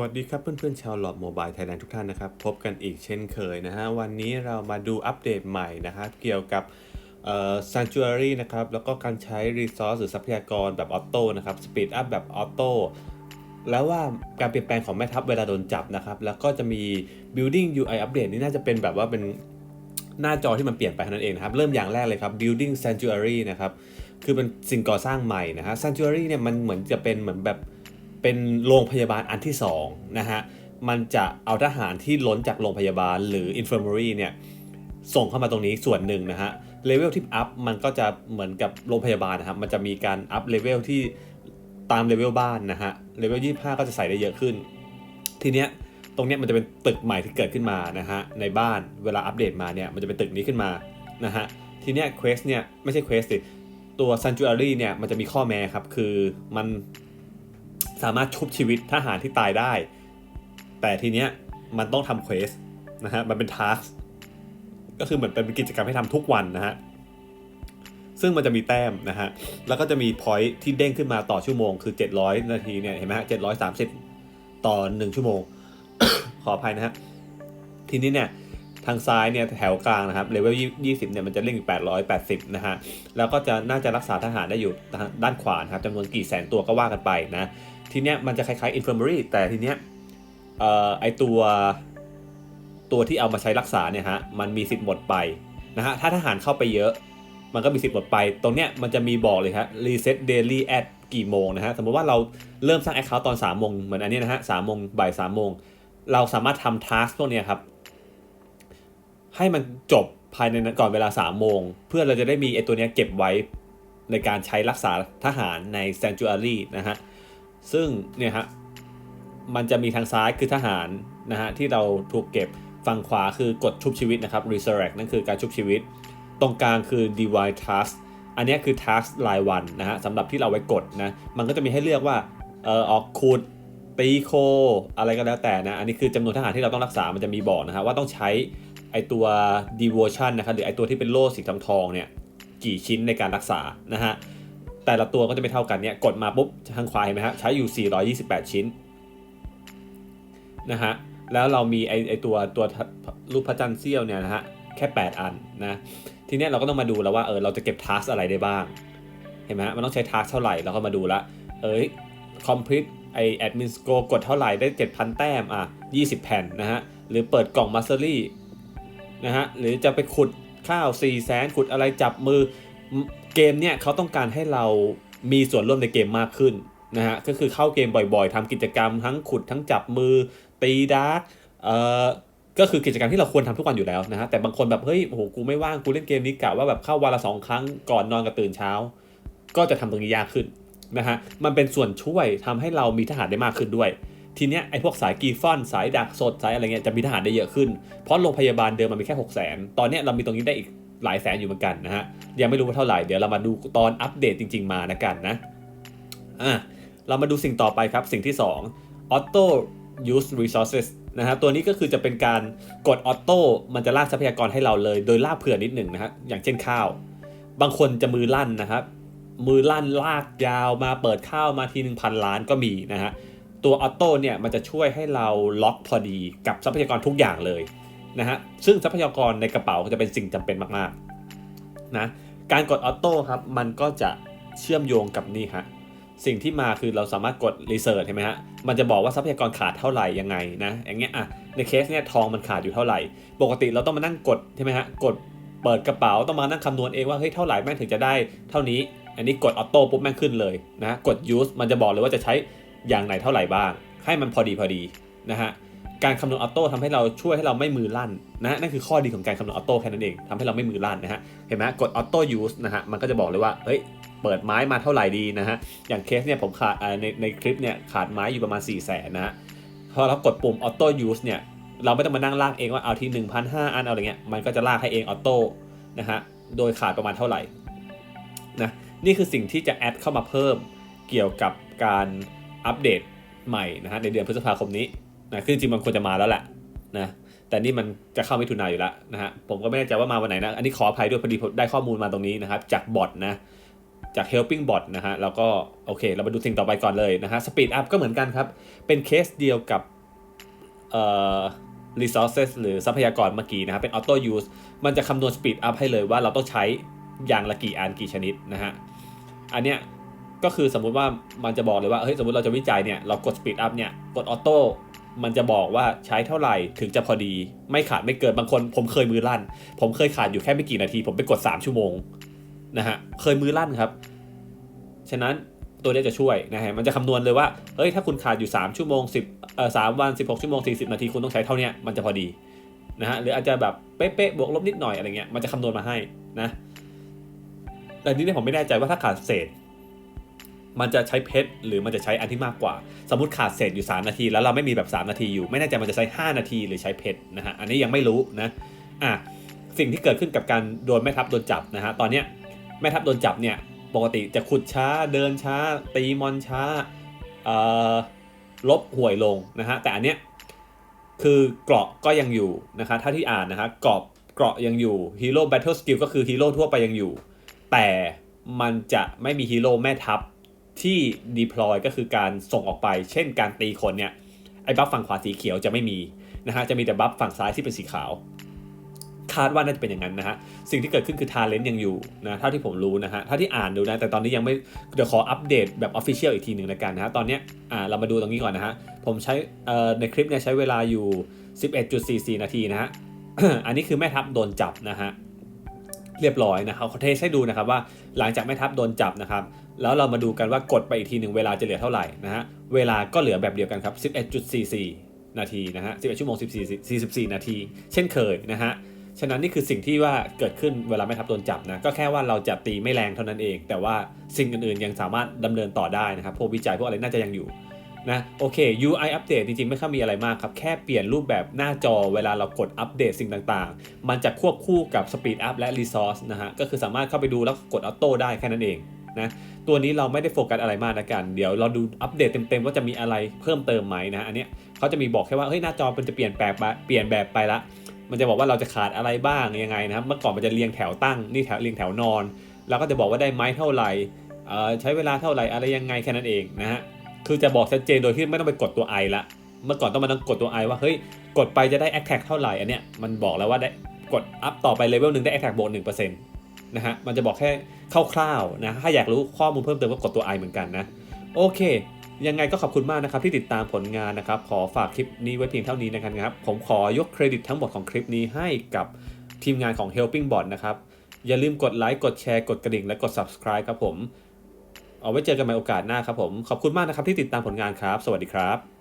วัสดีครับเพื่อนๆชาวหลอดโมบายไทยแลนด์ทุกท่านนะครับ พบกันอีกเช่นเคยนะฮะ วันนี้เรามาดูอัปเดตใหม่นะครับ เกี่ยวกับเอ่อ Sanctuary นะครับ แล้วก็การใช้ Resource หรือทรัพยากรแบบออโต้นะครับ Speed Up แบบออโต้แล้วว่าการเปลี่ยนแปลงของแม่ทัพเวลาโดนจับนะครับ แล้วก็จะมี Building UI Update นี่น่าจะเป็นแบบว่าเป็นหน้าจอที่มันเปลี่ยนไปเท่านั้นเองครับ เริ่มอย่างแรกเลยครับ Building Sanctuary นะครับ คือเป็นสิ่งก่อสร้างใหม่นะฮะ Sanctuary เนี่ยมันเหมือนจะเป็นเหมือนแบบ เป็นโรงพยาบาลอันที่2นะฮะมันจะเอาทหารที่ล้นจากโรงพยาบาลหรือ infirmary เนี่ยส่งเข้ามาตรงนี้ส่วนหนึ่งนะฮะเลเวลที่อัพมันก็จะเหมือนกับโรงพยาบาลนะครับมันจะมีการอัพเลเวลที่ตามเลเวลบ้านนะฮะเลเวล25ก็จะใส่ได้เยอะขึ้น ทีเนี้ยตรงเนี้ยมันจะเป็นตึกใหม่ที่เกิดขึ้นมานะฮะในบ้านเวลาอัปเดตมาเนี่ยมันจะเป็นตึกนี้ขึ้นมานะฮะทีเนี้ยเควสเนี่ยไม่ใช่เควสสิตัว Sanctuary เนี่ยมันจะมีข้อแม้ครับคือมัน สามารถชุบชีวิตทหารที่ตายได้ แต่ทีเนี้ยมันต้องทำเควสนะฮะมันเป็นทาร์กก็คือเหมือนเป็นกิจกรรมให้ทำทุกวันนะฮะซึ่งมันจะมีแต้มนะฮะ แล้วก็จะมีพอยท์ที่เด้งขึ้นมาต่อชั่วโมง คือ 700 นาทีเนี่ยเห็นไหมฮะ 730 ต่อ 1 ชั่วโมง ขออภัยนะฮะ ทีนี้เนี่ยทางซ้ายเนี่ยแถวกลางนะครับเลเวล20 เนี่ยมันจะเล่นอยู่ 880 นะฮะ แล้วก็จะน่าจะรักษาทหารได้อยู่ด้านขวานะครับจำนวนกี่แสนตัวก็ว่ากันไปนะ ทีเนี้ยมันจะคล้ายๆ infirmary แต่ทีเนี้ยไอตัวตัวที่เอามาใช้รักษาเนี่ยฮะมันมีสิทธิ์หมดไปนะฮะถ้าทหารเข้าไปเยอะ มันก็มีสิทธิ์หมดไป ตรงเนี้ยมันจะมีบอกเลยครับ reset daily at กี่โมงนะฮะสมมติว่าเราเริ่มสร้าง account ตอน3โมงเหมือนอันนี้นะฮะ3โมงบ่าย3โมงเราสามารถทำ task พวกเนี้ยครับ ให้มันจบภายในก่อนเวลา3โมง เพื่อเราจะได้มีไอตัวเนี้ยเก็บไว้ในการใช้รักษาทหารใน sanctuary นะฮะ ซึ่งเนี่ยฮะมันจะมีทางซ้ายคือทหารนะฮะที่เราถูกเก็บฝั่งขวาคือกดชุบชีวิตนะครับ resurrect นั่นคือการชุบชีวิต ตรงกลางคือ divine task อันนี้คือ task รายวันนะฮะสำหรับที่เราไว้กดนะมันก็จะมีให้เลือกว่าเออออกขุดตีโค อะไรก็แล้วแต่นะอันนี้คือจำนวนทหารที่เราต้องรักษามันจะมีบอกนะฮะว่าต้องใช้ไอตัว devotion นะครับหรือไอตัวที่เป็นโล่สีทองทองเนี่ยกี่ชิ้นในการรักษานะฮะ แต่ละตัวก็จะไม่เท่ากันเนี่ยกดมาปุ๊บทางขวาเห็นไหมฮะใช้อยู่ 428 ชิ้นนะฮะแล้วเรามีไอไอตัวตัวรูปพระจันทร์เสี้ยวเนี่ยนะฮะแค่ 8 อันนะทีเนี้ยเราก็ต้องมาดูแล้วว่าเออเราจะเก็บทัสอะไรได้บ้างเห็นไหมฮะมันต้องใช้ทัสเท่าไหร่เราก็มาดูละเอ้ย complete ไอ admin score กดเท่าไหร่ได้ 7,000 แต้มอะ 20 แผ่นนะฮะหรือเปิดกล่อง mastery นะฮะหรือจะไปขุดข้าว4 0 0แสนขุดอะไรจับมือ เกมเนี่ยเขาต้องการให้เรามีส่วนร่วมในเกมมากขึ้นนะฮะก็คือเข้าเกมบ่อยๆทำกิจกรรมทั้งขุดทั้งจับมือ ตีดาร์กเอ่อก็คือกิจกรรมที่เราควรทำทุกวันอยู่แล้วนะฮะแต่บางคนแบบเฮ้ยโอ้โหกูไม่ว่างกูเล่นเกมนี้กะว่าแบบเข้าวันละสองครั้งก่อนนอนกับตื่นเช้า ก็จะทำตรงนี้ยากขึ้นนะฮะมันเป็นส่วนช่วยทำให้เรามีทหารได้มากขึ้นด้วย ทีเนี้ยไอ้พวกสายกีฟอน สายดักสดสายอะไรเงี้ยจะมีทหารได้เยอะขึ้น เพราะโรงพยาบาลเดิมมันมีแค่6 0 0 0 0 0ตอนเนี้ยเรามีตรงนี้ได้อีก หลายแสนอยู่เหมือนกันนะฮะยังไม่รู้ว่าเท่าไหร่เดี๋ยวเรามาดูตอนอัปเดตจริง ๆมานะกันนะอะเรามาดูสิ่งต่อไปครับสิ่งที่ 2 auto use resources นะฮะตัวนี้ก็คือจะเป็นการกดออโต้มันจะลากทรัพยากรให้เราเลย โดยลากเผื่อนิดหนึ่งนะฮะอย่างเช่นข้าว บางคนจะมือลั่นนะครับมือลั่นลากยาวมาเปิดข้าวมาทีหนึ่งพันล้านก็มีนะฮะตัวออโต้เนี่ยมันจะช่วยให้เราล็อกพอดีกับทรัพยากรทุกอย่างเลย นะฮะซึ่งทรัพยากรในกระเป๋าจะเป็นสิ่งจำเป็นมากๆนะการกดออโต้ครับมันก็จะเชื่อมโยงกับนี่ฮะสิ่งที่มาคือเราสามารถกดรีเสิร์ชเห็นไหมฮะ มันจะบอกว่าทรัพยากรขาดเท่าไหร่ยังไงนะ อย่างเงี้ยอะ ในเคสเนี่ยทองมันขาดอยู่เท่าไหร่ ปกติเราต้องมานั่งกดใช่ไหมฮะ กดเปิดกระเป๋าต้องมานั่งคำนวณเองว่าเฮ้ยเท่าไหร่แม่งถึงจะได้เท่านี้ อันนี้กดออโต้ปุ๊บแม่งขึ้นเลยนะ กด use มันจะบอกเลยว่าจะใช้อย่างไหนเท่าไหร่บ้าง ให้มันพอดีพอดีนะฮะ การคำนวณออโต้ทำให้เราช่วยให้เราไม่มือลั่นนะนั่นคือข้อดีของการคำนวณออโต้แค่นั้นเองทำให้เราไม่มือลั่นนะฮะเห็นไหมกดออโต้ use นะฮะมันก็จะบอกเลยว่าเฮ้ยเปิดไม้มาเท่าไหร่ดีนะฮะอย่างเคสเนี่ยผมขาดในในคลิปเนี่ยขาดไม้อยู่ประมาณ 4 0 0แสนนะฮะพอเรากดปุ่มออโต้ยูสเนี่ยเราไม่ต้องมานั่งลากเองว่าเอาที่1,500อันเอาอะไรเงี้ยมันก็จะลากให้เองออโต้นะฮะโดยขาดประมาณเท่าไหร่นะนี่คือสิ่งที่จะแอดเข้ามาเพิ่มเกี่ยวกับการอัปเดตใหม่นะฮะในเดือนพฤษภาคมนี้ นะคือจริงมันควรจะมาแล้วแหละนะแต่นี่มันจะเข้ามิถุนายนอยู่แล้วนะฮะผมก็ไม่แน่ใจว่ามาวันไหนนะ อันนี้ขออภัยด้วยพอดีผมได้ข้อมูลมาตรงนี้นะครับ จากบอทนะจาก helping bot นะฮะแล้วก็โอเค เรามาดูสิ่งต่อไปก่อนเลยนะฮะ speed up ก็เหมือนกันครับ เป็นเคสเดียวกับเอ่อ resources หรือทรัพยากรเมื่อกี้นะครับเป็น auto use มันจะคำนวณ speed up ให้เลยว่าเราต้องใช้อย่างละกี่อันกี่ชนิดนะฮะอันเนี้ยก็คือสมมุติว่ามันจะบอกเลยว่าเฮ้ยสมมติเราจะวิจัยเนี่ยเรากด speed up เนี่ยกด auto มันจะบอกว่าใช้เท่าไหร่ถึงจะพอดี ไม่ขาดไม่เกินบางคน ผมเคยมือลั่น ผมเคยขาดอยู่แค่ไม่กี่นาที ผมไปกด 3 ชั่วโมงนะฮะเคยมือลั่นครับ ฉะนั้นตัวนี้จะช่วยนะฮะมันจะคำนวณเลยว่าเฮ้ยถ้าคุณขาดอยู่ 3 ชั่วโมง10เอ่อ3วัน 16 ชั่วโมง 40 นาทีคุณต้องใช้เท่านี้มันจะพอดีนะฮะหรืออาจจะแบบเป๊ะๆบวกลบนิดหน่อยอะไรเงี้ยมันจะคำนวณมาให้นะแต่ทีนี้ผมไม่แน่ใจว่าถ้าขาดเศษ มันจะใช้เพชรหรือมันจะใช้อันที่มากกว่า สมมติขาดเศษอยู่ 3 นาที แล้วเราไม่มีแบบ 3 นาทีอยู่ ไม่แน่ใจมันจะใช้ 5 นาทีหรือใช้เพชรนะฮะอันนี้ยังไม่รู้นะอะสิ่งที่เกิดขึ้นกับการโดนแม่ทัพโดนจับนะฮะตอนเนี้ยแม่ทัพโดนจับเนี่ยปกติจะขุดช้าเดินช้า ตีมอนช้าลบห่วยลงนะฮะแต่อันเนี้ยคือเกราะก็ยังอยู่นะคะถ้าที่อ่านนะฮะเกราะเกราะยังอยู่ฮีโร่แบทเทิลสกิลก็คือฮีโร่ทั่วไปยังอยู่ แต่มันจะไม่มีฮีโร่แม่ทัพ ที่ deploy ก็คือการส่งออกไป เช่นการตีคนเนี่ยไอ้บัฟฝั่งขวาสีเขียวจะไม่มีนะฮะจะมีแต่บัฟฝั่งซ้ายที่เป็นสีขาวคาดว่าน่าจะเป็นอย่างนั้นนะฮะ สิ่งที่เกิดขึ้นคือทาเลนต์ยังอยู่นะเท่าที่ผมรู้นะฮะเท่าที่อ่านดูนะ แต่ตอนนี้ยังไม่ เดี๋ยวขออัปเดตแบบ Official อีกทีหนึ่งล้วกันนะฮะ ตอนเนี้ยอ่าเรามาดูตรงนี้ก่อนนะฮะ ผมใช้ในคลิปเนี่ยใช้เวลาอยู่ 11.44 นาทีนะฮะ อันนี้คือแม่ทัพโดนจับนะฮะ เรียบร้อยนะครับเขาเทสให้ดูนะครับว่าหลังจากแม่ทัพโดนจับนะครับ แล้วเรามาดูกันว่ากดไปอีกทีหนึ่งเวลาจะเหลือเท่าไหร่นะฮะ เวลาก็เหลือแบบเดียวกันครับ 11.44 นาทีนะฮะ 11 ชั่วโมง 14 44 นาที เช่นเคยนะฮะ ฉะนั้นนี่คือสิ่งที่ว่าเกิดขึ้นเวลาแม่ทัพโดนจับนะ ก็แค่ว่าเราจะตีไม่แรงเท่านั้นเอง แต่ว่าสิ่งอื่นๆยังสามารถดำเนินต่อได้นะครับ พวกวิจัยพวกอะไรน่าจะยังอยู่นะโอเค UI อัปเดตจริงๆ ไม่ค่อยมีอะไรมากครับ แค่เปลี่ยนรูปแบบหน้าจอเวลาเรากดอัปเดตสิ่งต่างๆ มันจะควบคู่กับ Speed Up และ Resource นะฮะ ก็คือสามารถเข้าไปดูแล้วกดออโต้ได้แค่นั้นเอง นะตัวนี้เราไม่ได้โฟกัสอะไรมากนะกัน เดี๋ยวเราดูอัปเดตเต็มๆว่าจะมีอะไรเพิ่มเติมไหมนะอันเนี้ยเขาจะมีบอกแค่ว่าเฮ้ยหน้าจอมันจะเปลี่ยนแปลงไปเปลี่ยนแบบไปละ มันจะบอกว่าเราจะขาดอะไรบ้างยังไงนะครับเมื่อก่อนมันจะเรียงแถวตั้งนี่แถวเรียงแถวนอนแล้วก็จะบอกว่าได้ไม้เท่าไหร่ใช้เวลาเท่าไหร่อะไรยังไงแค่นั้นเองนะฮะคือจะบอกชัดเจนโดยที่ไม่ต้องไปกดตัว i ละเมื่อก่อนต้องมาต้องกดตัว i ว่าเฮ้ยกดไปจะได้ attack เท่าไหร่อันเนี้ยมันบอกแล้วว่าได้กดอัพต่อไปเลเวลหนึ่งได้ attack บวกหนึ่งเปอร์เซ็นต์ นะฮะ มันจะบอกแค่คร่าวๆนะ ถ้าอยากรู้ข้อมูลเพิ่มเติมก็กดตัว i เหมือนกันนะ โอเค ยังไงก็ขอบคุณมากนะครับที่ติดตามผลงานนะครับ ขอฝากคลิปนี้ไว้เพียงเท่านี้นะครับ ผมขอยกเครดิตทั้งหมดของคลิปนี้ให้กับทีมงานของ Helping Bot นะครับ อย่าลืมกดไลค์ กดแชร์ กดกระดิ่ง และกด subscribe ครับผม เอาไว้เจอกันใหม่โอกาสหน้าครับผม ขอบคุณมากนะครับที่ติดตามผลงานครับ สวัสดีครับ